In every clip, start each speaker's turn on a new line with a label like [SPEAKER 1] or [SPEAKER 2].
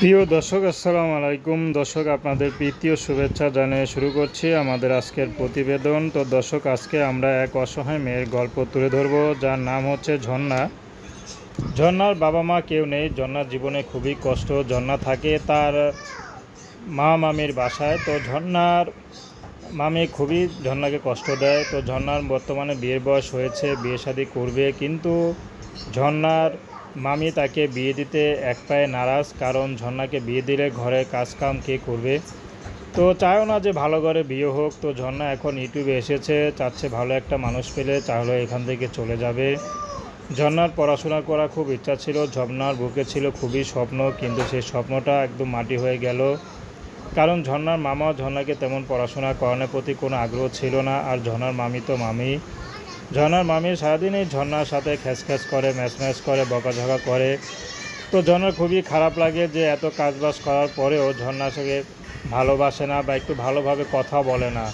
[SPEAKER 1] প্রিয় দর্শক, আসসালামু আলাইকুম। দর্শক, আপনাদের প্রীতি ও শুভেচ্ছা জানিয়ে শুরু করছি আমাদের আজকের প্রতিবেদন। তো দর্শক, আজকে আমরা এক অসহায় মেয়ের গল্প তুলে ধরব, যার নাম হচ্ছে ঝর্ণা। ঝর্ণার বাবা মা কেউ নেই, ঝর্ণার জীবনে খুবই কষ্ট, ঝর্ণা থাকে তার মা মামির বাসায়। তো ঝর্ণার মামি খুবই ঝর্ণাকে কষ্ট দেয়। তো ঝর্ণার বর্তমানে বিয়ের বয়স হয়েছে, বিয়ে শাদী করবে, কিন্তু ঝর্ণার মামি তাকে বিয়ে দিতে এক পায়ে নারাজ, কারণ ঝর্ণাকে বিয়ে দিলে ঘরে কাজকাম কে করবে? তো চায়ও না যে ভালো ঘরে বিয়ে হোক। তো ঝর্ণা এখন ইউটিউবে এসেছে, চাচ্ছে ভালো একটা মানুষ পেলে তাহলে এখান থেকে চলে যাবে। ঝর্ণার পড়াশোনা করা খুব ইচ্ছা ছিল, ঝর্ণার বুকে ছিল খুবই স্বপ্ন, কিন্তু সেই স্বপ্নটা একদম মাটি হয়ে গেল। কারণ ঝর্ণার মামা ঝর্ণাকে তেমন পড়াশোনা করানোর প্রতি কোনো আগ্রহ ছিল না, আর ঝর্ণার মামি তো মামি। ঝর্ণার মামি সারাদিনই ঝর্ণার সাথে খ্যাচ করে, ম্যাচ ম্যাচ করে, বকাঝকা করে। তো ঝর্ণার খুবই খারাপ লাগে যে এত কাজবাজ করার পরেও ঝর্ণার সঙ্গে ভালোবাসে না বা একটু ভালোভাবে কথা বলে না।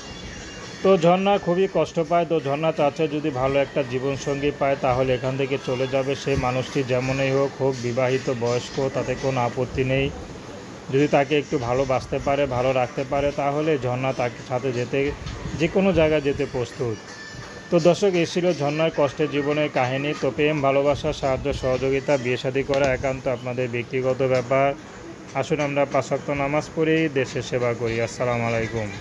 [SPEAKER 1] তো ঝর্ণা খুবই কষ্ট পায়। তো ঝর্ণা চাচ্ছে যদি ভালো একটা জীবনসঙ্গী পায়, তাহলে এখান থেকে চলে যাবে। সেই মানুষটি যেমনই হোক হোক বিবাহিত, বয়স্ক, তাতে কোনো আপত্তি নেই। যদি তাকে একটু ভালোবাসতে পারে, ভালো রাখতে পারে, তাহলে ঝর্ণা তাকে সাথে যেতে যে কোনো জায়গায় যেতে প্রস্তুত। তো দর্শক, এই ছিল ঝর্নার কষ্টের জীবনের কাহিনী। তো প্রেম, ভালোবাসা, সাহায্য, সহযোগিতা, বিয়ে শাদী করা একান্ত আপনাদের ব্যক্তিগত ব্যাপার। আসুন আমরা পাশাক্ত নামাজ পড়ি, দেশের সেবা করি। আসসালামু আলাইকুম।